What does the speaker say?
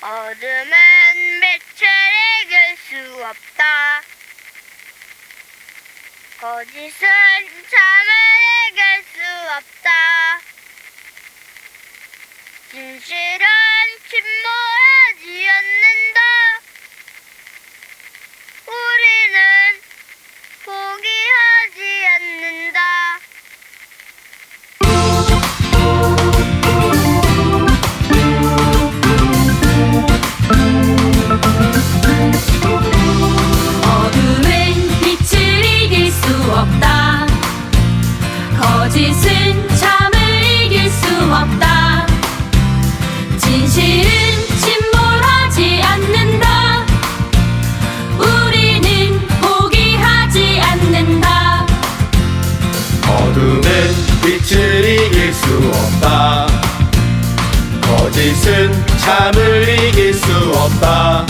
어둠은 빛을 이길 수 없다. 거짓은 잠을 이길 수 없다. 진실은 진실은 침몰하지 않는다. 우리는 포기하지 않는다. 어둠은 빛을 이길 수 없다. 거짓은 참을 이길 수 없다.